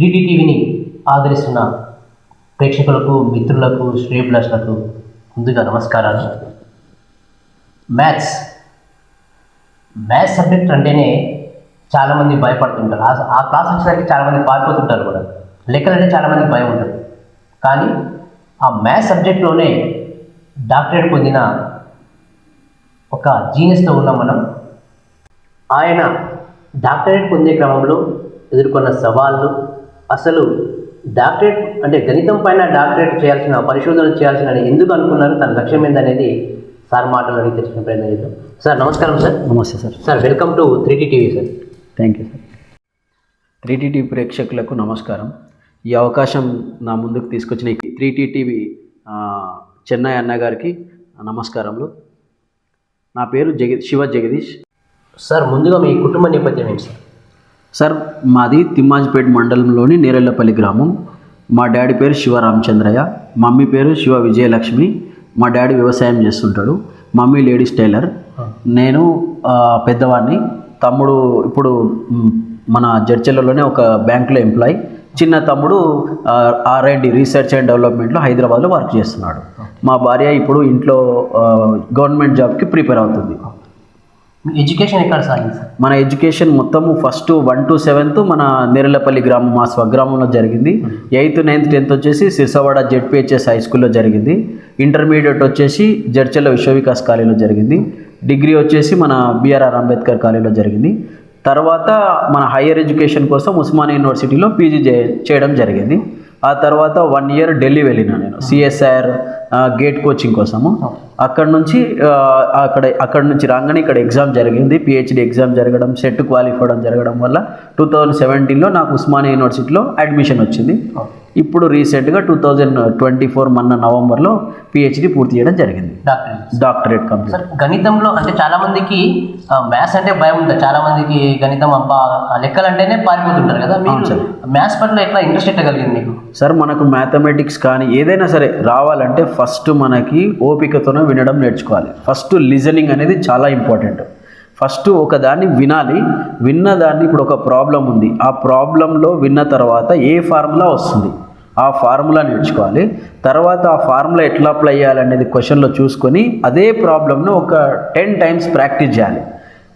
త్రీటీ ఆదరిస్తున్న ప్రేక్షకులకు మిత్రులకు శ్రేయభిలాషులకు ముందుగా నమస్కారాలు. మ్యాథ్స్. మ్యాథ్స్ సబ్జెక్ట్ అంటేనే చాలామంది భయపడుతుంటారు. ఆ- ఆ క్లాస్ వచ్చేసరికి చాలామంది పారిపోతుంటారు కూడా. లెక్కలు అంటే చాలామందికి భయం ఉంటుంది. కానీ ఆ మ్యాథ్స్ సబ్జెక్ట్లోనే డాక్టరేట్ పొందిన ఒక జీనియస్తో ఉన్నాం మనం ఆయన డాక్టరేట్ పొందే క్రమంలో ఎదుర్కొన్న సవాళ్ళు అసలు డాక్టరేట్ అంటే గణితం పైన డాక్టరేట్ చేయాల్సిన పరిశోధన చేయాల్సిన ఎందుకు అనుకున్నారు? తన లక్ష్యం ఏందనేది సార్ మాటలు అడిగి తెచ్చిన ప్రయత్నం చేద్దాం. సార్ నమస్కారం సార్. నమస్తే sir. Sir welcome to three TV sir. Thank you sir. Three TV ప్రేక్షకులకు నమస్కారం. ఈ అవకాశం నా ముందుకు తీసుకొచ్చిన ఈ త్రీ టీవీ చెన్నై అన్న గారికి నమస్కారములు. నా పేరు జగ శివ జగదీష్. సార్ ముందుగా మీ కుటుంబ నేపథ్యం ఏంటి సార్? సార్ మాది తిమ్మాజిపేట మండలంలోని నేరెళ్ళపల్లి గ్రామం. మా డాడీ పేరు శివ రామచంద్రయ్య మమ్మీ పేరు శివ విజయలక్ష్మి. మా డాడీ వ్యవసాయం చేస్తుంటాడు. Mummy ladies tailor. నేను పెద్దవాడిని. తమ్ముడు ఇప్పుడు మన జడ్చెల్లలోనే ఒక బ్యాంకులో ఎంప్లాయ్. చిన్న తమ్ముడు ఆర్ అండ్ రీసెర్చ్ అండ్ డెవలప్మెంట్లో హైదరాబాద్లో వర్క్ చేస్తున్నాడు. మా భార్య ఇప్పుడు ఇంట్లో గవర్నమెంట్ జాబ్కి ప్రిపేర్ అవుతుంది. ఎడ్యుకేషన్ ఎక్కడ సాగింది? సార్ మన ఎడ్యుకేషన్ మొత్తము ఫస్ట్ వన్ టు సెవెంత్ మన నేరలపల్లి గ్రామం మా స్వగ్రామంలో జరిగింది. ఎయిత్ నైన్త్ టెన్త్ వచ్చేసి సిర్సవాడ జెడ్పిహెచ్ఎస్ హై స్కూల్లో జరిగింది. ఇంటర్మీడియట్ వచ్చేసి జడ్చల్ల విశ్వవికాస్ కాలేజీలో జరిగింది. డిగ్రీ వచ్చేసి మన బిఆర్ఆర్ అంబేద్కర్ కాలేజీలో జరిగింది. తర్వాత మన హయ్యర్ ఎడ్యుకేషన్ కోసం ఉస్మానియా యూనివర్సిటీలో పీజీ చేయడం జరిగింది. ఆ తర్వాత వన్ ఇయర్ ఢిల్లీ వెళ్ళిన నేను సిఎస్ఆర్ గేట్ కోచింగ్ కోసము. అక్కడ నుంచి అక్కడ అక్కడ నుంచి రాగానే ఇక్కడ ఎగ్జామ్ జరిగింది. పిహెచ్డి ఎగ్జామ్ జరగడం సెట్ క్వాలిఫై జరగడం వల్ల టూ థౌజండ్ సెవెంటీన్లో నాకు ఉస్మానియా యూనివర్సిటీలో అడ్మిషన్ వచ్చింది. ఇప్పుడు రీసెంట్గా టూ థౌజండ్ ట్వంటీ ఫోర్ మొన్న నవంబర్లో పిహెచ్డి పూర్తి చేయడం జరిగింది. Doctorate doctorate complete. సార్ గణితంలో అంటే చాలా మందికి మ్యాథ్స్ అంటే భయం ఉంటుంది. చాలా మందికి గణితం అబ్బా లెక్కలు అంటేనే పారిపోతుంటారు కదా. మీరు మ్యాథ్స్ పట్ల ఎట్లా ఇంట్రెస్ట్ ఎట్లా కలిగింది మీకు? సార్ మనకు మ్యాథమెటిక్స్ కానీ ఏదైనా సరే రావాలంటే ఫస్ట్ మనకి ఓపికతోనే వినడం నేర్చుకోవాలి. ఫస్ట్ లిజనింగ్ అనేది చాలా ఇంపార్టెంట్ ఫస్ట్ ఒక దాన్ని వినాలి. విన్న దాన్ని ఇప్పుడు ఒక ప్రాబ్లం ఉంది. ఆ ప్రాబ్లంలో విన్న తర్వాత ఏ ఫార్ములా వస్తుంది? ఆ ఫార్ములా నేర్చుకోవాలి. తర్వాత ఆ ఫార్ములా ఎట్లా అప్లై చేయాలనేది క్వశ్చన్లో చూసుకొని అదే ప్రాబ్లమ్ను ఒక టెన్ టైమ్స్ ప్రాక్టీస్ చేయాలి.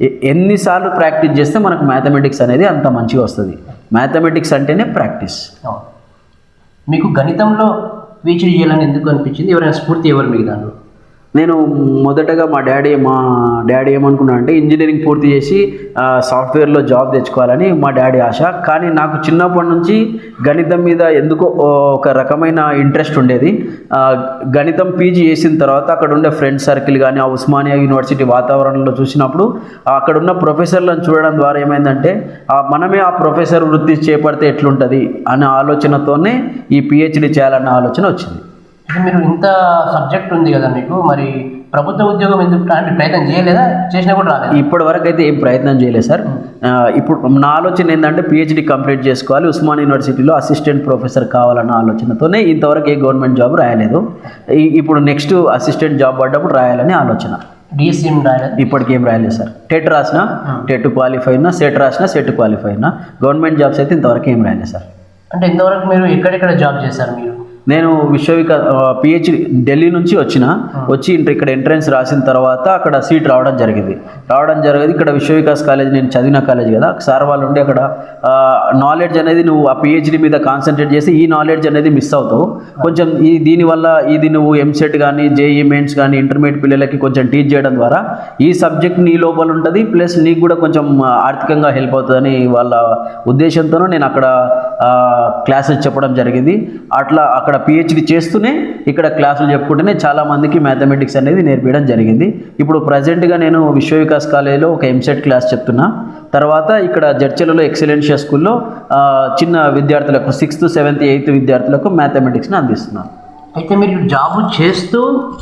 ఎ- ఎన్నిసార్లు ప్రాక్టీస్ చేస్తే మనకు మ్యాథమెటిక్స్ అనేది అంత మంచిగా వస్తుంది. మ్యాథమెటిక్స్ అంటేనే ప్రాక్టీస్ మీకు గణితంలో పీహెచ్డీ చేయాలని ఎందుకు అనిపించింది? ఎవరైనా స్ఫూర్తి ఎవరు మీకు దాంట్లో నేను మొదటగా మా డాడీ మా డాడీ ఏమనుకున్నా అంటే ఇంజనీరింగ్ పూర్తి చేసి సాఫ్ట్వేర్లో జాబ్ తెచ్చుకోవాలని మా డాడీ ఆశ. కానీ నాకు చిన్నప్పటి నుంచి గణితం మీద ఎందుకో ఒక రకమైన ఇంట్రెస్ట్ ఉండేది. గణితం పీజీ చేసిన తర్వాత అక్కడ ఉండే ఫ్రెండ్ సర్కిల్ కానీ ఆ ఉస్మానియా యూనివర్సిటీ వాతావరణంలో చూసినప్పుడు అక్కడ ఉన్న ప్రొఫెసర్లను చూడడం ద్వారా ఏమైందంటే మనమే ఆ ప్రొఫెసర్ వృత్తి చేపడితే ఎట్లుంటుంది అనే ఆలోచనతోనే ఈ పిహెచ్డి చేయాలన్న ఆలోచన వచ్చింది. మీరు ఇంత సబ్జెక్ట్ ఉంది కదా మీకు మరి ప్రభుత్వ ఉద్యోగం ఎందుకు అంటే ప్రయత్నం చేయలేదా? చేసినా కూడా రాలేదు? ఇప్పటి వరకు అయితే ఏం ప్రయత్నం చేయలేదు సార్. ఇప్పుడు నా ఆలోచన ఏంటంటే పిహెచ్డి కంప్లీట్ చేసుకోవాలి ఉస్మాన్ యూనివర్సిటీలో అసిస్టెంట్ ప్రొఫెసర్ కావాలన్న ఆలోచనతోనే ఇంతవరకు ఏ గవర్నమెంట్ జాబ్ రాయలేదు. ఇప్పుడు నెక్స్ట్ అసిస్టెంట్ జాబ్ పడ్డప్పుడు రాయాలని ఆలోచన. డిఎస్సీఎం రాయలేదు? ఇప్పటికేం రాయలేదు సార్. టెట్ రాసిన టెట్ క్వాలిఫై అయినా సెట్ రాసిన సెట్ క్వాలిఫై అయినా గవర్నమెంట్ జాబ్స్ అయితే ఇంతవరకు ఏం రాయలేదు సార్. అంటే ఇంతవరకు మీరు ఎక్కడెక్కడ జాబ్ చేశారు మీరు? నేను విశ్వవికా పిహెచ్డి ఢిల్లీ నుంచి వచ్చిన వచ్చి ఇంటర్ ఇక్కడ ఎంట్రన్స్ రాసిన తర్వాత అక్కడ సీట్ రావడం జరిగింది. రావడం జరిగింది ఇక్కడ విశ్వవికాస్ కాలేజ్ నేను చదివిన కాలేజ్ కదా. సార్ వాళ్ళు ఉండి అక్కడ నాలెడ్జ్ అనేది నువ్వు ఆ పిహెచ్డి మీద కాన్సన్ట్రేట్ చేసి ఈ నాలెడ్జ్ అనేది మిస్ అవుతావు. కొంచెం ఈ దీనివల్ల ఇది నువ్వు ఎంసెట్ కానీ జేఈ మెయిన్స్ కానీ ఇంటర్మీడియట్ పిల్లలకి కొంచెం టీచ్ చేయడం ద్వారా ఈ సబ్జెక్ట్ నీ లోపల ఉంటుంది ప్లస్ నీకు కూడా కొంచెం ఆర్థికంగా హెల్ప్ అవుతుందని వాళ్ళ ఉద్దేశంతోనూ నేను అక్కడ క్లాసెస్ చెప్పడం జరిగింది. అట్లా అక్కడ పిహెచ్డి చేస్తూనే ఇక్కడ క్లాసులు చెప్పుకుంటూనే చాలా మందికి మ్యాథమెటిక్స్ అనేది నేర్పించడం జరిగింది. ఇప్పుడు ప్రజెంట్గా నేను విశ్వవికాస్ కాలేజీలో ఒక ఎంసెట్ క్లాస్ చెప్తున్నా. తర్వాత ఇక్కడ జడ్చెలలో ఎక్సలెన్షియా స్కూల్లో చిన్న విద్యార్థులకు సిక్స్త్ సెవెంత్ ఎయిత్ విద్యార్థులకు మ్యాథమెటిక్స్ని అందిస్తున్నాను అయితే మీరు జాబ్ చేస్తూ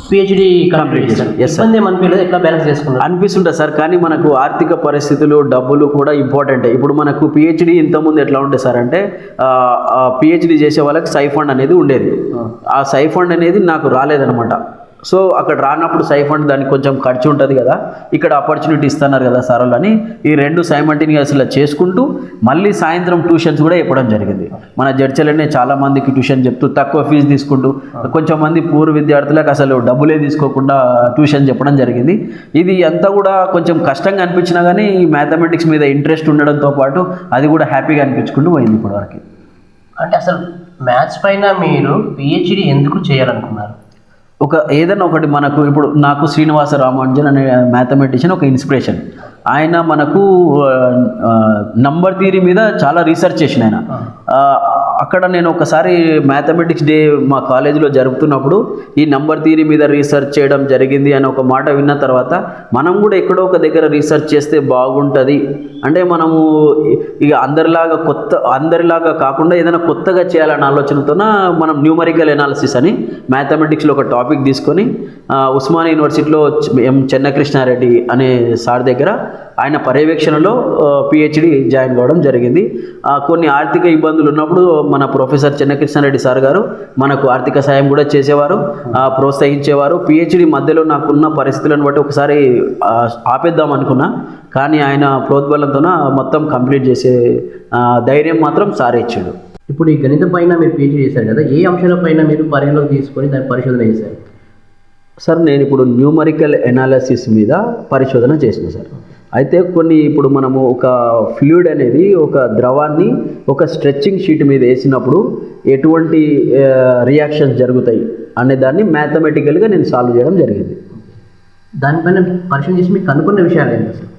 పిహెచ్డి కంప్లీట్ చేశారు. ఇబ్బంది ఏమనిపించలేదు ఎట్లా బ్యాలెన్స్ చేసుకున్నారు? అనిపిస్తుంటుంది సార్ కానీ మనకు ఆర్థిక పరిస్థితులు డబ్బులు కూడా ఇంపార్టెంట్ ఇప్పుడు మనకు పిహెచ్డి ఇంతకుముందు ఎట్లా ఉండే సార్ అంటే పిహెచ్డి చేసే వాళ్ళకి సైఫండ్ అనేది ఉండేది. ఆ. సైఫండ్ అనేది నాకు రాలేదనమాట సో అక్కడ రానప్పుడు సైఫండ్ దానికి కొంచెం ఖర్చు ఉంటుంది కదా. ఇక్కడ ఆపర్చునిటీ ఇస్తున్నారు కదా సార్ అని ఈ రెండు సైమంటినియస్లో చేసుకుంటూ మళ్ళీ సాయంత్రం ట్యూషన్స్ కూడా చెప్పడం జరిగింది. మన జడ్చలనే చాలా మందికి ట్యూషన్ చెప్తూ తక్కువ ఫీజు తీసుకుంటూ కొంచెం మంది పూర్వ విద్యార్థులకు అసలు డబ్బులే తీసుకోకుండా ట్యూషన్ చెప్పడం జరిగింది. ఇది అంతా కూడా కొంచెం కష్టంగా అనిపించినా కానీ ఈ మ్యాథమెటిక్స్ మీద ఇంట్రెస్ట్ ఉండడంతో పాటు అది కూడా హ్యాపీగా అనిపించుకుంటూ పోయింది ఇప్పటివరకు. అంటే అసలు మ్యాథ్స్ పైన మీరు పిహెచ్డి ఎందుకు చేయాలనుకున్నారు? ఒక ఏదైనా ఒకటి మనకు ఇప్పుడు నాకు శ్రీనివాస రామానుజన్ అనే మ్యాథమెటిషియన్ ఒక ఇన్స్పిరేషన్ ఆయన మనకు నంబర్ థియరీ మీద చాలా రీసెర్చ్ చేసిన ఆయన. అక్కడ నేను ఒకసారి మ్యాథమెటిక్స్ డే మా కాలేజీలో జరుపుతున్నప్పుడు ఈ నంబర్ థియరీ మీద రీసెర్చ్ చేయడం జరిగింది అని ఒక మాట విన్న తర్వాత మనం కూడా ఎక్కడో ఒక దగ్గర రీసెర్చ్ చేస్తే బాగుంటుంది. అంటే మనము ఇక అందరిలాగా కొత్త అందరిలాగా కాకుండా ఏదైనా కొత్తగా చేయాలన్న ఆలోచనతోన మనం న్యూమరికల్ ఎనాలిసిస్ అని మ్యాథమెటిక్స్లో ఒక టాపిక్ తీసుకొని ఆ, ఉస్మానియా యూనివర్సిటీలో ఎం చెన్నకృష్ణారెడ్డి అనే సార్ దగ్గర ఆయన పర్యవేక్షణలో పిహెచ్డి జాయిన్ కావడం జరిగింది. కొన్ని ఆర్థిక ఇబ్బందులు ఉన్నప్పుడు మన ప్రొఫెసర్ చెన్నకృష్ణారెడ్డి సార్ గారు మనకు ఆర్థిక సాయం కూడా చేసేవారు ప్రోత్సహించేవారు. పిహెచ్డి మధ్యలో నాకున్న పరిస్థితులను బట్టి ఒకసారి ఆపేద్దాం అనుకున్నా. కానీ ఆయన ప్రోద్బలంతోన మొత్తం కంప్లీట్ చేసే ధైర్యం మాత్రం సారే ఇచ్చాడు. ఇప్పుడు ఈ గణితం పైన మీరు పిహెచ్డి చేశారు కదా ఏ అంశాల పైన మీరు పరిగణలోకి తీసుకొని దాని పరిశోధన చేశారు? సార్ నేను ఇప్పుడు న్యూమరికల్ ఎనాలిసిస్ మీద పరిశోధన చేసిన సార్. అయితే కొన్ని ఇప్పుడు మనము ఒక ఫ్లూయిడ్ అనేది ఒక ద్రవాన్ని ఒక స్ట్రెచ్చింగ్ షీట్ మీద వేసినప్పుడు ఎటువంటి రియాక్షన్స్ జరుగుతాయి అనే దాన్ని మ్యాథమెటికల్గా నేను సాల్వ్ చేయడం జరిగింది. దానిపైన పరిశీలన చేసి మీకు కనుక్కున్న విషయాలు ఏంటి అసలు?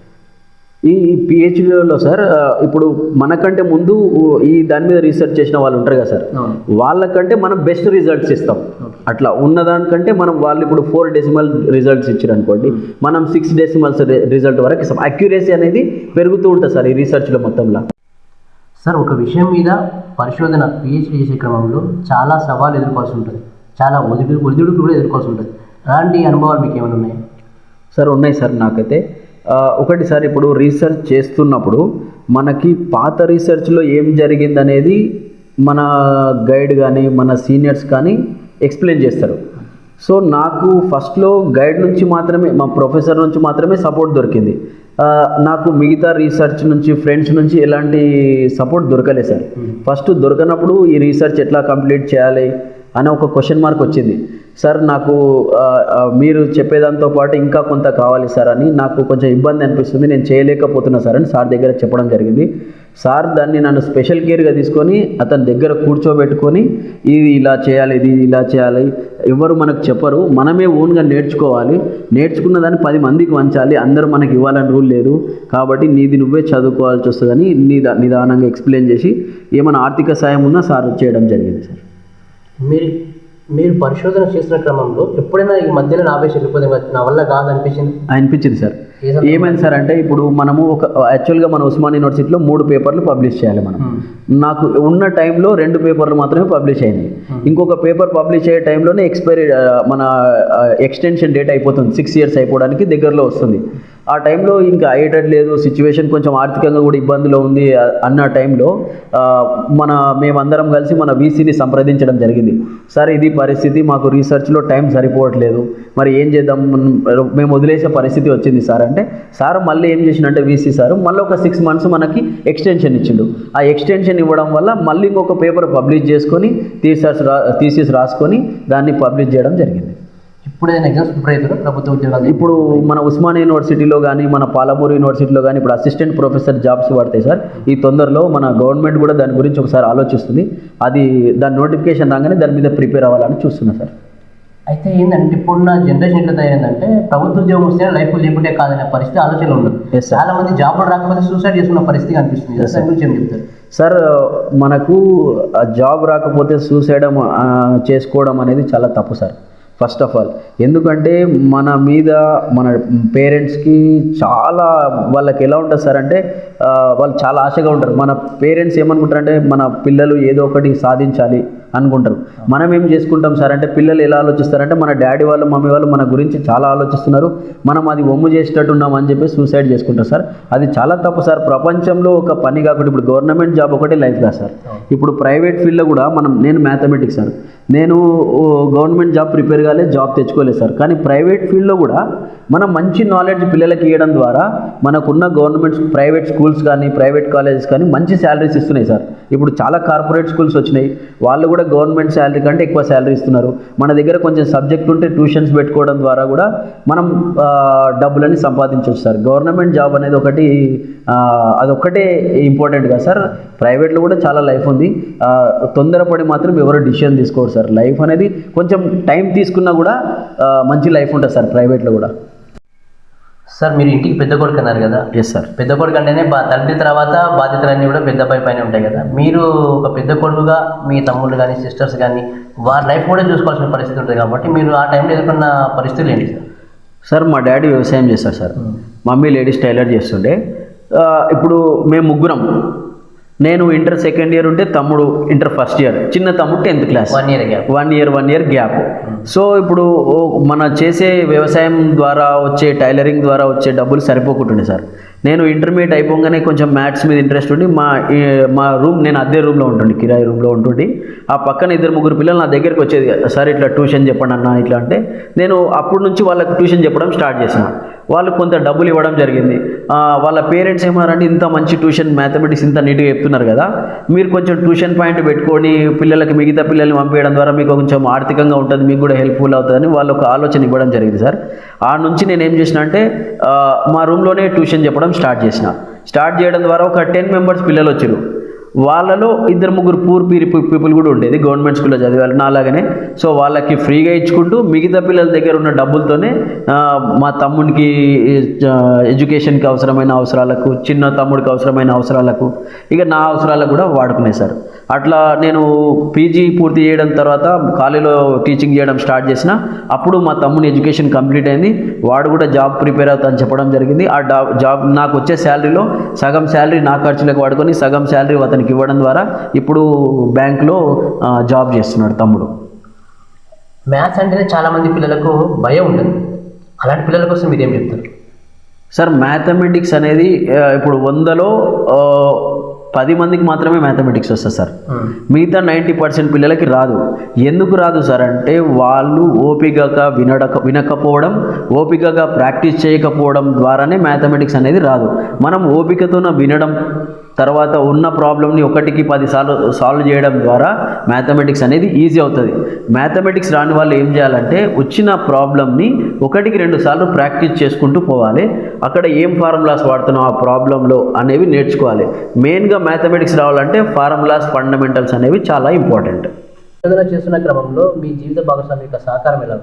ఈ పిహెచ్డిలో సార్ ఇప్పుడు మనకంటే ముందు ఈ దాని మీద రీసెర్చ్ చేసిన వాళ్ళు ఉంటారు కదా సార్. వాళ్ళకంటే మనం బెస్ట్ రిజల్ట్స్ ఇస్తాం అట్లా ఉన్నదానికంటే మనం వాళ్ళు ఇప్పుడు ఫోర్ డెసిమల్ రిజల్ట్స్ ఇచ్చారు అనుకోండి మనం సిక్స్ డెసిమల్స్ రిజల్ట్ వరకు ఇస్తాం అక్యురసీ అనేది పెరుగుతూ ఉంటుంది సార్ ఈ రీసెర్చ్లో మొత్తంలో సార్ ఒక విషయం మీద పరిశోధన పిహెచ్డి చేసే క్రమంలో చాలా సవాళ్ళు ఎదుర్కోవాల్సి ఉంటుంది చాలా ఒడిదుడు ఒడిదుడుకులు కూడా ఎదుర్కోవాల్సి ఉంటుంది అలాంటి అనుభవాలు మీకు ఏమైనా ఉన్నాయి సార్ ఉన్నాయి సార్ నాకైతే ఒకటి సార్ ఇప్పుడు రీసెర్చ్ చేస్తున్నప్పుడు మనకి పాత రీసెర్చ్లో ఏం జరిగిందనేది మన గైడ్ కానీ మన సీనియర్స్ కానీ ఎక్స్ప్లెయిన్ చేస్తారు. సో నాకు ఫస్ట్లో గైడ్ నుంచి మాత్రమే మా ప్రొఫెసర్ నుంచి మాత్రమే సపోర్ట్ దొరికింది. నాకు మిగతా రీసెర్చ్ నుంచి ఫ్రెండ్స్ నుంచి ఎలాంటి సపోర్ట్ దొరకలేదు సార్. ఫస్ట్ దొరకనప్పుడు ఈ రీసెర్చ్ ఎట్లా కంప్లీట్ చేయాలి? అనే ఒక క్వశ్చన్ మార్క్ వచ్చింది. సార్ నాకు మీరు చెప్పేదాంతో పాటు ఇంకా కొంత కావాలి సార్ అని నాకు కొంచెం ఇబ్బంది అనిపిస్తుంది నేను చేయలేకపోతున్నా సార్ అని సార్ దగ్గర చెప్పడం జరిగింది. సార్ దాన్ని నన్ను స్పెషల్ కేర్గా తీసుకొని అతని దగ్గర కూర్చోబెట్టుకొని ఇది ఇలా చేయాలి ఇది ఇలా చేయాలి ఎవరు మనకు చెప్పరు. మనమే ఓన్గా నేర్చుకోవాలి. నేర్చుకున్న దాన్ని పది మందికి వంచాలి. అందరూ మనకి ఇవ్వాలని రూల్ లేదు. కాబట్టి నీది నువ్వే చదువుకోవాల్సి వస్తుందని నిదా నిదానంగా ఎక్స్ప్లెయిన్ చేసి ఏమైనా ఆర్థిక సాయం ఉన్నా సార్ చేయడం జరిగింది సార్. మీరు మీరు పరిశోధన చేస్తున్న క్రమంలో ఎప్పుడైనా ఈ మధ్యలో నా ఆవేశం వెళ్ళిపోతే నా వల్ల కాదనిపించింది? అనిపించింది సార్. ఏ సందర్భంలో? ఏమైంది సార్ అంటే ఇప్పుడు మనము ఒక యాక్చువల్గా మన ఉస్మాన్ యూనివర్సిటీలో మూడు పేపర్లు పబ్లిష్ చేయాలి మనం. నాకు ఉన్న టైంలో రెండు పేపర్లు మాత్రమే పబ్లిష్ అయింది ఇంకొక పేపర్ పబ్లిష్ అయ్యే టైంలోనే ఎక్స్పైరీ మన ఎక్స్టెన్షన్ డేట్ అయిపోతుంది. సిక్స్ ఇయర్స్ అయిపోవడానికి దగ్గరలో వస్తుంది. ఆ టైంలో ఇంకా అయ్యేటట్లేదు సిచ్యువేషన్ కొంచెం ఆర్థికంగా కూడా ఇబ్బందిలో ఉంది అన్న టైంలో మన మేమందరం కలిసి మన వీసీని సంప్రదించడం జరిగింది. సార్ ఇది పరిస్థితి మాకు రీసెర్చ్లో టైం సరిపోవట్లేదు. మరి ఏం చేద్దాం? మేము వదిలేసే పరిస్థితి వచ్చింది సార్. అంటే సార్ మళ్ళీ ఏం చేసిండంటే వీసీ సార్ మళ్ళీ ఒక సిక్స్ మంత్స్ మనకి ఎక్స్టెన్షన్ ఇచ్చిండు. ఆ ఎక్స్టెన్షన్ ఇవ్వడం వల్ల మళ్ళీ ఇంకొక పేపర్ పబ్లిష్ చేసుకొని థీసెస్ రా థీసిస్ రాసుకొని దాన్ని పబ్లిష్ చేయడం జరిగింది. ఇప్పుడు ఏదైనా ఎగ్జామ్స్ ప్రిపేర్ అవుతారు? ప్రభుత్వ ఉద్యోగాలు? ఇప్పుడు మన ఉస్మానియా యూనివర్సిటీలో కానీ మన పాలమూరు యూనివర్సిటీలో కానీ ఇప్పుడు అసిస్టెంట్ ప్రొఫెసర్ జాబ్స్ పడతాయి సార్. ఈ తొందరలో మన గవర్నమెంట్ కూడా దాని గురించి ఒకసారి ఆలోచిస్తుంది. అది దాని నోటిఫికేషన్ రాగానే దాని మీద ప్రిపేర్ అవ్వాలని చూస్తున్నా సార్. అయితే ఏంటంటే ఇప్పుడున్న జనరేషన్ ఎట్లా తయారైందంటే ప్రభుత్వ ఉద్యోగం వస్తే లైఫ్ లేకుంటే కాదనే పరిస్థితి ఆలోచనలో ఉండదు. చాలా మంది జాబ్లు రాకపోతే సూసైడ్ చేసుకున్న పరిస్థితి కనిపిస్తుంది. దాని గురించి ఏం చెప్తారు? సార్ మనకు ఆ జాబ్ రాకపోతే సూసైడ్ చేసుకోవడం అనేది చాలా తప్పు సార్ ఫస్ట్ ఆఫ్ ఆల్ ఎందుకంటే మన మీద మన పేరెంట్స్కి చాలా వాళ్ళకి ఎలా ఉంటుంది సార్ అంటే వాళ్ళు చాలా ఆశగా ఉంటారు. మన పేరెంట్స్ ఏమనుకుంటారంటే మన పిల్లలు ఏదో ఒకటి సాధించాలి. అనుకుంటారు. మనం ఏం చేసుకుంటాం సార్ అంటే పిల్లలు ఎలా ఆలోచిస్తారంటే మన డాడీ వాళ్ళు మమ్మీ వాళ్ళు మన గురించి చాలా ఆలోచిస్తున్నారు. మనం అది ఒమ్ము చేసేటట్టున్నాం అని చెప్పి సూసైడ్ చేసుకుంటారు సార్. అది చాలా తప్పు సార్. ప్రపంచంలో ఒక పని కాకుండా ఇప్పుడు గవర్నమెంట్ జాబ్ ఒకటి లైఫ్ కాదు సార్. ఇప్పుడు ప్రైవేట్ ఫీల్డ్లో కూడా మనం నేను మ్యాథమెటిక్స్ సార్. నేను ఓ, గవర్నమెంట్ జాబ్ ప్రిపేర్ కాలేదు జాబ్ తెచ్చుకోలేదు సార్. కానీ ప్రైవేట్ ఫీల్డ్లో కూడా మనం మంచి నాలెడ్జ్ పిల్లలకి ఇవ్వడం ద్వారా మనకున్న గవర్నమెంట్ ప్రైవేట్ స్కూల్స్ కానీ ప్రైవేట్ కాలేజెస్ కానీ మంచి శాలరీస్ ఇస్తున్నాయి సార్. ఇప్పుడు చాలా కార్పొరేట్ స్కూల్స్ వచ్చినాయి. వాళ్ళు కూడా గవర్నమెంట్ శాలరీ కంటే ఎక్కువ శాలరీ ఇస్తున్నారు. మన దగ్గర కొంచెం సబ్జెక్ట్ ఉంటే ట్యూషన్స్ పెట్టుకోవడం ద్వారా కూడా మనం డబ్బులని సంపాదించవచ్చు సార్. గవర్నమెంట్ జాబ్ అనేది ఒకటి అదొక్కటే ఇంపార్టెంట్ కదా సార్. ప్రైవేట్లో కూడా చాలా లైఫ్ ఉంది. తొందరపడి మాత్రం ఎవరు డిసిషన్ తీసుకోరు సార్. లైఫ్ అనేది కొంచెం టైం తీసుకున్నా కూడా మంచి లైఫ్ ఉంటుంది సార్ ప్రైవేట్లో కూడా. సార్ మీరు ఇంటికి పెద్ద కొడుకు అన్నారు కదా? ఎస్ సార్ పెద్ద కొడుకు అంటేనే బా తండ్రి తర్వాత బాధ్యతలన్నీ కూడా పెద్ద పై పైన ఉంటాయి కదా? మీరు ఒక పెద్ద కొడుకుగా మీ తమ్ముళ్ళు కానీ సిస్టర్స్ కానీ వారి లైఫ్ కూడా చూసుకోవాల్సిన పరిస్థితి ఉంటుంది కాబట్టి మీరు ఆ టైంలో ఎదుర్కొన్న పరిస్థితులు ఏంటి సార్ సార్ మా డాడీ వ్యవసాయం చేస్తారు సార్ మమ్మీ లేడీస్ టైలర్ చేస్తుండే. ఇప్పుడు మేము ముగ్గురం నేను ఇంటర్ సెకండ్ ఇయర్ ఉంటే తమ్ముడు ఇంటర్ ఫస్ట్ ఇయర్ చిన్న తమ్ముడు tenth class one year gap one year one year gap so ఇప్పుడు మన చేసే వ్యవసాయం ద్వారా వచ్చే టైలరింగ్ ద్వారా వచ్చే డబ్బులు సరిపోకుంటుండే సార్. నేను ఇంటర్మీడియట్ అయిపోగానే కొంచెం మ్యాథ్స్ మీద ఇంట్రెస్ట్ ఉండి మా మా రూమ్ నేను అద్దె రూమ్లో ఉంటుండే కిరాయి రూమ్లో ఉంటుండి. ఆ పక్కన ఇద్దరు ముగ్గురు పిల్లలు నా దగ్గరికి వచ్చేది సార్ ఇట్లా ట్యూషన్ చెప్పండి అన్న ఇట్లా అంటే. నేను అప్పటి నుంచి వాళ్ళకి ట్యూషన్ చెప్పడం స్టార్ట్ చేసిన. వాళ్ళు కొంత డబ్బులు ఇవ్వడం జరిగింది. వాళ్ళ పేరెంట్స్ ఏమన్నారంటే ఇంత మంచి ట్యూషన్ మ్యాథమెటిక్స్ ఇంత నీట్గా చెప్తున్నారు కదా. మీరు కొంచెం ట్యూషన్ పాయింట్ పెట్టుకొని పిల్లలకి మిగతా పిల్లల్ని పంపించడం ద్వారా మీకు కొంచెం ఆర్థికంగా ఉంటుంది మీకు కూడా హెల్ప్ఫుల్ అవుతుందని వాళ్ళు ఒక ఆలోచన ఇవ్వడం జరిగింది సార్. ఆ నుంచి నేను ఏం చేసిన అంటే మా రూమ్లోనే ట్యూషన్ చెప్పడం స్టార్ట్ చేసిన. స్టార్ట్ చేయడం ద్వారా ఒక టెన్ మెంబర్స్ పిల్లలు వచ్చారు వాళ్ళలో ఇద్దరు ముగ్గురు పూర్ పీరి పీపుల్ కూడా ఉండేది గవర్నమెంట్ స్కూల్లో చదివారు నాలాగనే. సో వాళ్ళకి ఫ్రీగా ఇచ్చుకుంటూ మిగతా పిల్లల దగ్గర ఉన్న డబ్బులతోనే మా తమ్ముడికి ఎడ్యుకేషన్కి అవసరమైన అవసరాలకు చిన్న తమ్ముడికి అవసరమైన అవసరాలకు ఇక నా అవసరాలకు కూడా వాడుకునేసారు అట్లా నేను పీజీ పూర్తి చేయడం తర్వాత కాలేజీలో టీచింగ్ చేయడం స్టార్ట్ చేసిన అప్పుడు మా తమ్ముని ఎడ్యుకేషన్ కంప్లీట్ అయింది. వాడు కూడా జాబ్ ప్రిపేర్ అవుతా అని చెప్పడం జరిగింది. ఆ జాబ్ నాకు వచ్చే శాలరీలో సగం శాలరీ నా ఖర్చులకు వాడుకొని సగం శాలరీ అతనికి ఇవ్వడం ద్వారా ఇప్పుడు బ్యాంక్లో జాబ్ చేస్తున్నాడు తమ్ముడు. మ్యాథ్స్ అంటేనే చాలా మంది పిల్లలకు భయం ఉంటుంది అలాంటి పిల్లల కోసం మీరు ఏం చెప్తారు? సార్ మ్యాథమెటిక్స్ అనేది ఇప్పుడు వందలో పది మందికి మాత్రమే మ్యాథమెటిక్స్ వస్తుంది సార్. మిగతా నైంటీ పర్సెంట్ పిల్లలకి రాదు. ఎందుకు రాదు సార్ అంటే వాళ్ళు ఓపికగా వినడక వినకపోవడం ఓపికగా ప్రాక్టీస్ చేయకపోవడం ద్వారానే మ్యాథమెటిక్స్ అనేది రాదు. మనం ఓపికతోన వినడం తర్వాత ఉన్న ప్రాబ్లమ్ని ఒకటికి పది సార్లు సాల్వ్ చేయడం ద్వారా మ్యాథమెటిక్స్ అనేది ఈజీ అవుతుంది. మ్యాథమెటిక్స్ రాని వాళ్ళు ఏం చేయాలంటే వచ్చిన ప్రాబ్లమ్ని ఒకటికి రెండు సార్లు ప్రాక్టీస్ చేసుకుంటూ పోవాలి. అక్కడ ఏం ఫార్ములాస్ వాడుతున్నాం ఆ ప్రాబ్లంలో అనేవి నేర్చుకోవాలి. మెయిన్గా మ్యాథమెటిక్స్ రావాలంటే ఫార్ములాస్ ఫండమెంటల్స్ అనేవి చాలా ఇంపార్టెంట్. చేస్తున్న క్రమంలో మీ జీవిత భాగస్వామి యొక్క సహకారం ఎలా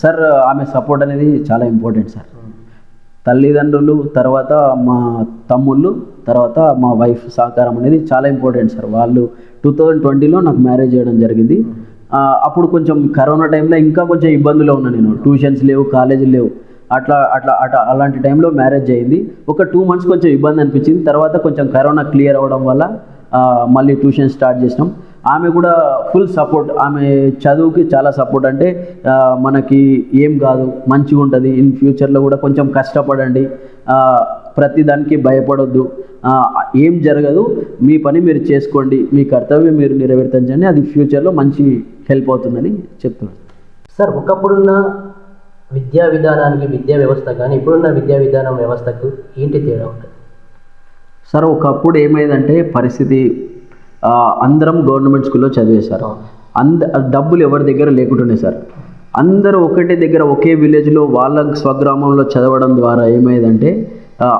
సార్ ఆమె సపోర్ట్ అనేది చాలా ఇంపార్టెంట్ సార్. తల్లిదండ్రులు తర్వాత మా తమ్ముళ్ళు తర్వాత మా వైఫ్ సహకారం అనేది చాలా ఇంపార్టెంట్ సార్. వాళ్ళు టూ థౌజండ్ ట్వంటీలో నాకు మ్యారేజ్ చేయడం జరిగింది. అప్పుడు కొంచెం కరోనా టైంలో ఇంకా కొంచెం ఇబ్బందులో ఉన్నా నేను. ట్యూషన్స్ లేవు కాలేజీలు లేవు. అట్లా అట్లా అట్లా అలాంటి టైంలో మ్యారేజ్ అయింది. ఒక టూ మంత్స్ కొంచెం ఇబ్బంది అనిపించింది. తర్వాత కొంచెం కరోనా క్లియర్ అవ్వడం వల్ల మళ్ళీ ట్యూషన్ స్టార్ట్ చేసినాం. ఆమె కూడా ఫుల్ సపోర్ట్. ఆమె చదువుకి చాలా సపోర్ట్. అంటే మనకి ఏం కాదు మంచిగా ఉంటుంది ఇన్ ఫ్యూచర్లో కూడా కొంచెం కష్టపడండి. ప్రతి దానికి భయపడొద్దు. ఏం జరగదు. మీ పని మీరు చేసుకోండి. మీ కర్తవ్యం మీరు నెరవేర్తించండి అది ఫ్యూచర్లో మంచి హెల్ప్ అవుతుందని చెప్తున్నాను. సార్ ఒకప్పుడున్న విద్యా విధానానికి విద్యా వ్యవస్థ కానీ ఇప్పుడున్న విద్యా విధానం వ్యవస్థకు ఏంటి తేడా ఉంటుంది? సార్ ఒకప్పుడు ఏమైందంటే పరిస్థితి అందరం గవర్నమెంట్ స్కూల్లో చదివేశారు అంద డబ్బులు ఎవరి దగ్గర లేకుంటుండే సార్. అందరూ ఒకటే దగ్గర ఒకే విలేజ్లో వాళ్ళ స్వగ్రామంలో చదవడం ద్వారా ఏమైందంటే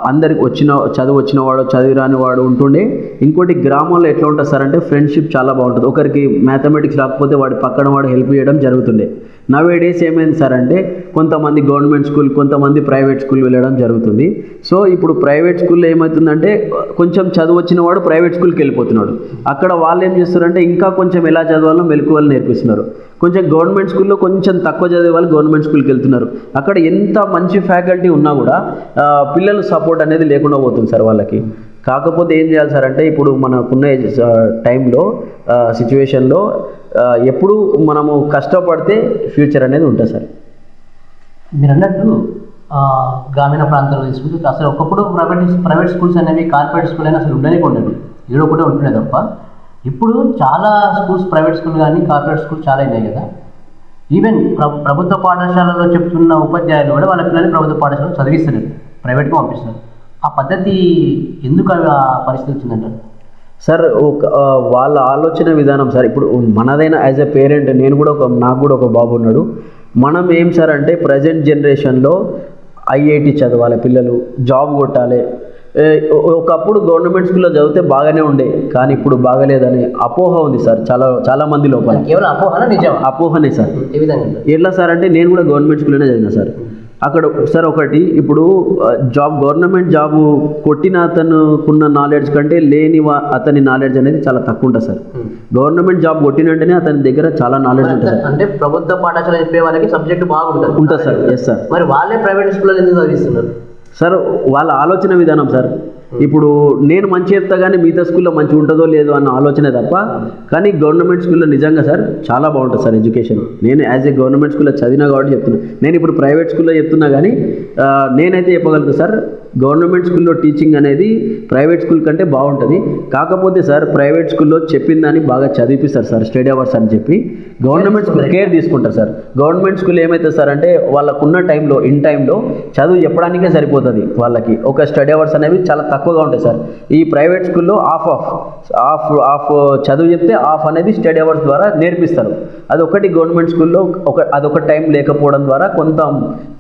అందరికి వచ్చిన చదువు వచ్చిన వాడు చదివి రాని వాడు ఉంటుండే. ఇంకోటి గ్రామంలో ఎట్లా ఉంటుంది సార్ అంటే ఫ్రెండ్షిప్ చాలా బాగుంటుంది. ఒకరికి మ్యాథమెటిక్స్ రాకపోతే వాడి పక్కన వాడు హెల్ప్ చేయడం జరుగుతుండే. నవే డేస్ ఏమైంది సార్ అంటే కొంతమంది గవర్నమెంట్ స్కూల్ కొంతమంది ప్రైవేట్ స్కూల్ వెళ్ళడం జరుగుతుంది. సో ఇప్పుడు ప్రైవేట్ స్కూల్లో ఏమవుతుందంటే కొంచెం చదువు వచ్చిన వాడు ప్రైవేట్ స్కూల్కి వెళ్ళిపోతున్నాడు. అక్కడ వాళ్ళు ఏం చేస్తారంటే ఇంకా కొంచెం ఎలా చదవాలో మెలకువలు నేర్పిస్తున్నారు. కొంచెం గవర్నమెంట్ స్కూల్లో కొంచెం తక్కువ చదివే వాళ్ళు గవర్నమెంట్ స్కూల్కి వెళ్తున్నారు. అక్కడ ఎంత మంచి ఫ్యాకల్టీ ఉన్నా కూడా పిల్లలు సపోర్ట్ అనేది లేకుండా పోతుంది సార్ వాళ్ళకి. కాకపోతే ఏం చేయాలి సార్ అంటే ఇప్పుడు మనకున్న టైంలో సిచ్యువేషన్లో ఎప్పుడు మనము కష్టపడితే ఫ్యూచర్ అనేది ఉంటుంది సార్. మీరు అన్నట్టు గ్రామీణ ప్రాంతాల్లో తీసుకుంటే అసలు ఒకప్పుడు ప్రైవేట్ ప్రైవేట్ స్కూల్స్ అనేవి కార్పొరేట్ స్కూల్ అయినా అసలు ఉండనే ఉండదు ఏదో ఒకటే ఉంటుండే తప్ప ఇప్పుడు చాలా స్కూల్స్ ప్రైవేట్ స్కూల్ కానీ కార్పొరేట్ స్కూల్ చాలా అయినాయి కదా. ఈవెన్ ప్ర ప్రభుత్వ పాఠశాలలో చెప్తున్న ఉపాధ్యాయులు కూడా వాళ్ళ పిల్లల్ని ప్రభుత్వ పాఠశాలలో చదివిస్తున్నారు. ప్రైవేట్గా పంపిస్తున్నారు. ఆ పద్ధతి ఎందుకు ఆ పరిస్థితి వచ్చిందంటారు? సార్ ఒక వాళ్ళ ఆలోచన విధానం సార్ ఇప్పుడు మనదైనా యాజ్ ఎ పేరెంట్ నేను కూడా ఒక నాకు కూడా ఒక బాబు ఉన్నాడు. మనం ఏం సార్ అంటే ప్రజెంట్ జనరేషన్లో ఐఐటి చదవాలి పిల్లలు జాబ్ కొట్టాలి. ఒకప్పుడు గవర్నమెంట్ స్కూల్లో చదివితే బాగానే ఉండే కానీ ఇప్పుడు బాగాలేదనే అపోహ ఉంది సార్ చాలా చాలా మంది లోపల. కేవలం అపోహన నిజం అపోహనే సార్ ఏ విధంగా? ఎట్లా సార్ అంటే నేను కూడా గవర్నమెంట్ స్కూల్లోనే చదివిన సార్ అక్కడ సార్ ఒకటి ఇప్పుడు జాబ్ గవర్నమెంట్ జాబ్ కొట్టిన అతనుకున్న నాలెడ్జ్ కంటే లేని వా- అతని నాలెడ్జ్ అనేది చాలా తక్కువ ఉంటుంది సార్. గవర్నమెంట్ జాబ్ కొట్టినంటేనే అతని దగ్గర చాలా నాలెడ్జ్ ఉంటుంది అంటే ప్రభుత్వ పాఠశాల చెప్పే వాళ్ళకి సబ్జెక్ట్ బాగుంటుంది. ఉంటుంది సార్ ఎస్ సార్ మరి వాళ్ళే ప్రైవేట్ స్కూల్లో ఎందుకు చదివిస్తున్నారు? సార్ వాళ్ళ ఆలోచన విధానం సార్. ఇప్పుడు నేను మంచి చెప్తా కానీ మిగతా స్కూల్లో మంచిగా ఉంటుందో లేదో అన్న ఆలోచనే తప్ప కానీ గవర్నమెంట్ స్కూల్లో నిజంగా సార్ చాలా బాగుంటుంది సార్ ఎడ్యుకేషన్. నేను యాజ్ ఏ గవర్నమెంట్ స్కూల్లో చదివినా కాబట్టి చెప్తున్నా. నేను ఇప్పుడు ప్రైవేట్ స్కూల్లో చెప్తున్నా కానీ నేనైతే చెప్పగలుగుతా సార్ గవర్నమెంట్ స్కూల్లో టీచింగ్ అనేది ప్రైవేట్ స్కూల్ కంటే బాగుంటుంది. కాకపోతే సార్ ప్రైవేట్ స్కూల్లో చెప్పిందని బాగా చదివిపిస్తారు సార్ స్టడీ అవర్స్ అని చెప్పి. గవర్నమెంట్ స్కూల్ కేర్ తీసుకుంటారు సార్. గవర్నమెంట్ స్కూల్ ఏమైతే సార్ అంటే వాళ్ళకున్న టైంలో ఇన్ టైంలో చదువు చెప్పడానికే సరిపోతుంది వాళ్ళకి. ఒక స్టడీ అవర్స్ అనేవి చాలా తక్కువగా ఉంటాయి సార్. ఈ ప్రైవేట్ స్కూల్లో ఆఫ్ ఆఫ్ ఆఫ్ ఆఫ్ చదువు చెప్తే ఆఫ్ అనేది స్టడీ అవర్స్ ద్వారా నేర్పిస్తారు. అది ఒకటి గవర్నమెంట్ స్కూల్లో ఒక అదొక టైం లేకపోవడం ద్వారా కొంత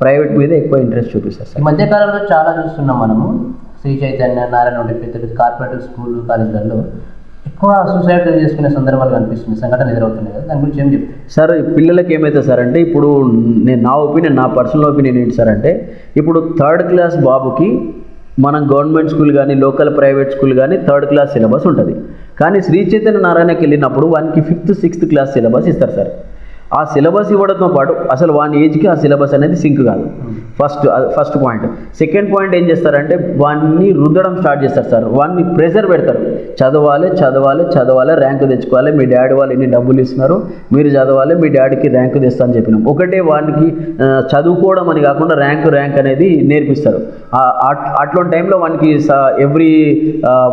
ప్రైవేట్ మీద ఎక్కువ ఇంట్రెస్ట్ చూపిస్తారు సార్. మధ్యకాలంలో చాలా చూస్తున్నాం మనము. శ్రీ చైతన్య నారాయణ వంటి పెద్ద పెద్ద కార్పొరేట్ స్కూల్ కాలేజీలలో ఎక్కువ సూసైడ్ చేసుకునే సందర్భాలు కనిపిస్తుంది సంఘటన ఎదురవుతున్నాయి కదా. దాని గురించి ఏం చెప్తారు? సార్ పిల్లలకి ఏమైతే సార్ అంటే ఇప్పుడు నేను నా ఒపీనియన్ నా పర్సనల్ ఒపీనియన్ ఏంటి సార్ అంటే ఇప్పుడు థర్డ్ క్లాస్ బాబుకి మనం గవర్నమెంట్ స్కూల్ కానీ లోకల్ ప్రైవేట్ స్కూల్ కానీ థర్డ్ క్లాస్ సిలబస్ ఉంటుంది. కానీ శ్రీ చైతన్య నారాయణకి వెళ్ళినప్పుడు వానికి ఫిఫ్త్ సిక్స్త్ క్లాస్ సిలబస్ ఇస్తారు సార్. ఆ సిలబస్ ఇవ్వడంతో పాటు అసలు వాని ఏజ్కి ఆ సిలబస్ అనేది సింక్ కాదు. First first point. Second point ఏం చేస్తారంటే వాన్ని రుద్దడం స్టార్ట్ చేస్తారు సార్. వాన్ని ప్రెషర్ పెడతారు. చదవాలి చదవాలి చదవాలి ర్యాంకు తెచ్చుకోవాలి. మీ డాడీ వాళ్ళు ఎన్ని డబ్బులు ఇస్తున్నారు? మీరు చదవాలి మీ డాడీకి ర్యాంకు తెస్తా అని చెప్పినాం. ఒకటే వాడికి చదువుకోవడం అని కాకుండా ర్యాంక్ ర్యాంక్ అనేది నేర్పిస్తారు. అట్లాంటి టైంలో వానికి ఎవ్రీ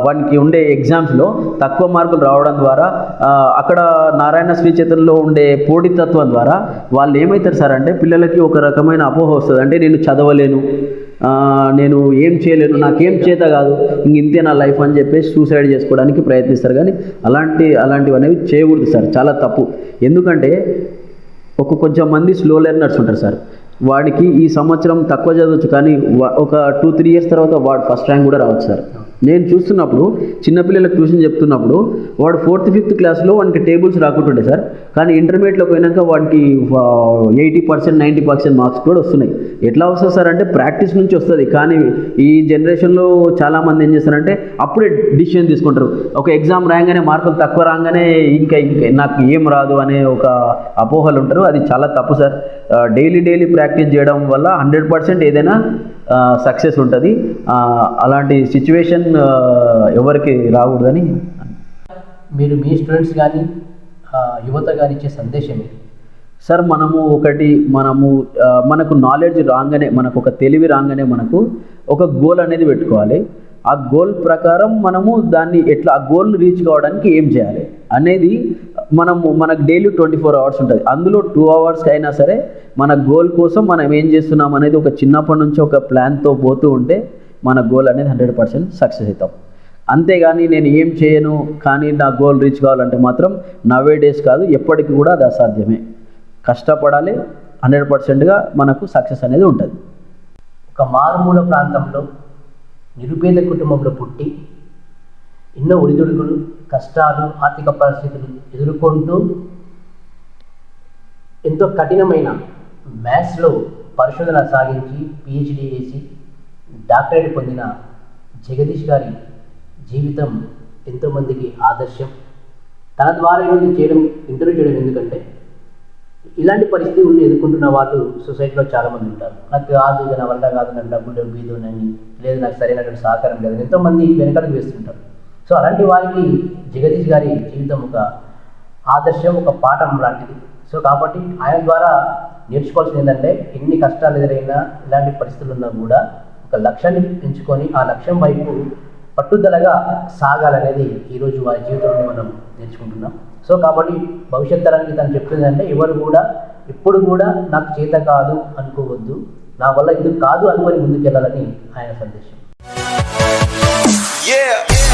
వానికి ఉండే ఎగ్జామ్స్లో తక్కువ మార్కులు రావడం ద్వారా అక్కడ నారాయణ శ్రీ చేతుల్లో ఉండే పోటీతత్వం ద్వారా వాళ్ళు ఏమవుతారు సార్ అంటే పిల్లలకి ఒక రకమైన అపోహ వస్తుంది. అంటే నేను చదవలేను నేను ఏం చేయలేను నాకేం చేత కాదు ఇంక ఇంతే నా లైఫ్ అని చెప్పేసి సూసైడ్ చేసుకోవడానికి ప్రయత్నిస్తారు. కానీ అలాంటి అలాంటివి అనేవి చేయకూడదు సార్. చాలా తప్పు. ఎందుకంటే ఒక కొంచెం మంది స్లో లెర్నర్స్ ఉంటారు సార్. వాడికి ఈ సంవత్సరం తక్కువ చదవచ్చు కానీ ఒక టూ త్రీ ఇయర్స్ తర్వాత వాడు ఫస్ట్ ర్యాంక్ కూడా రావచ్చు సార్. నేను చూస్తున్నప్పుడు చిన్నపిల్లలకు ట్యూషన్ చెప్తున్నప్పుడు వాడు ఫోర్త్ ఫిఫ్త్ క్లాస్లో వానికి టేబుల్స్ రాకుంటుండే సార్. కానీ ఇంటర్మీడియట్లో పోయినాక వాడికి eighty percent ninety percent marks కూడా వస్తున్నాయి. ఎట్లా వస్తుంది సార్ అంటే ప్రాక్టీస్ నుంచి వస్తుంది. కానీ ఈ జనరేషన్లో చాలామంది ఏం చేస్తారంటే అప్పుడే డిసిషన్ తీసుకుంటారు. ఒక ఎగ్జామ్ రాగానే మార్కులు తక్కువ రాగానే ఇంకా ఇంకా నాకు ఏం రాదు అనే ఒక అపోహలు ఉంటారు. అది చాలా తప్పు సార్. డైలీ డైలీ ప్రాక్టీస్ చేయడం వల్ల హండ్రెడ్ పర్సెంట్ ఏదైనా సక్సెస్ ఉంటుంది అలాంటి సిచ్యువేషన్ ఎవరికి రాకూడదని మీరు మీ స్టూడెంట్స్ కానీ యువత కానీ ఇచ్చే సందేశం? సార్ మనము ఒకటి మనము మనకు నాలెడ్జ్ రాగానే మనకు ఒక తెలివి రాగానే మనకు ఒక గోల్ అనేది పెట్టుకోవాలి ఆ గోల్ ప్రకారం మనము దాన్ని ఎట్లా ఆ గోల్ రీచ్ కావడానికి ఏం చేయాలి? అనేది మనము మనకు డైలీ ట్వంటీ ఫోర్ అవర్స్ ఉంటుంది. అందులో టూ అవర్స్ అయినా సరే మన గోల్ కోసం మనం ఏం చేస్తున్నాం అనేది ఒక చిన్నప్పటి నుంచి ఒక ప్లాన్తో పోతూ ఉంటే మన గోల్ అనేది హండ్రెడ్ పర్సెంట్ సక్సెస్ అవుతాం. అంతేగాని నేను ఏం చేయను కానీ నా గోల్ రీచ్ కావాలంటే మాత్రం నవే డేస్ కాదు ఎప్పటికీ కూడా అది అసాధ్యమే. కష్టపడాలి హండ్రెడ్ పర్సెంట్గా మనకు సక్సెస్ అనేది ఉంటుంది. ఒక మారుమూల ప్రాంతంలో నిరుపేద కుటుంబంలో పుట్టి ఎన్నో ఒడిదుడుకులు కష్టాలు ఆర్థిక పరిస్థితులు ఎదుర్కొంటూ ఎంతో కఠినమైన మ్యాథ్స్లో పరిశోధన సాగించి పిహెచ్డి చేసి డాక్టరేట్ పొందిన జగదీష్ గారి జీవితం ఎంతోమందికి ఆదర్శం. తన ద్వారా ఈరోజు చేయడం ఇంటర్వ్యూ చేయడం ఎందుకంటే ఇలాంటి పరిస్థితులను ఎదుర్కొంటున్న వాళ్ళు సొసైటీలో చాలామంది ఉంటారు. నాకు కాదు ఇది నా వల్ల కాదు నాకు డబ్బులు డబ్బు ఇది ఉందని లేదు నాకు సరైనటువంటి సహకారం లేదు ఎంతోమంది వెనకడుగు వేస్తుంటారు. సో అలాంటి వారికి జగదీష్ గారి జీవితం ఒక ఆదర్శం ఒక పాఠం లాంటిది. సో కాబట్టి ఆయన ద్వారా నేర్చుకోవాల్సింది ఏంటంటే ఎన్ని కష్టాలు ఎదురైనా ఇలాంటి పరిస్థితులు ఉన్నా కూడా ఒక లక్ష్యాన్ని ఎంచుకొని ఆ లక్ష్యం వైపు పట్టుదలగా సాగాలనేది ఈరోజు వారి జీవితంలో మనం నేర్చుకుంటున్నాం. సో కాబట్టి భవిష్యత్ తరానికి తను చెప్తుందంటే ఎవరు కూడా ఎప్పుడు కూడా నాకు చేత కాదు అనుకోవద్దు. నా వల్ల ఇది కాదు అనుకొని ముందుకెళ్ళాలని ఆయన సందేశం. Yeah.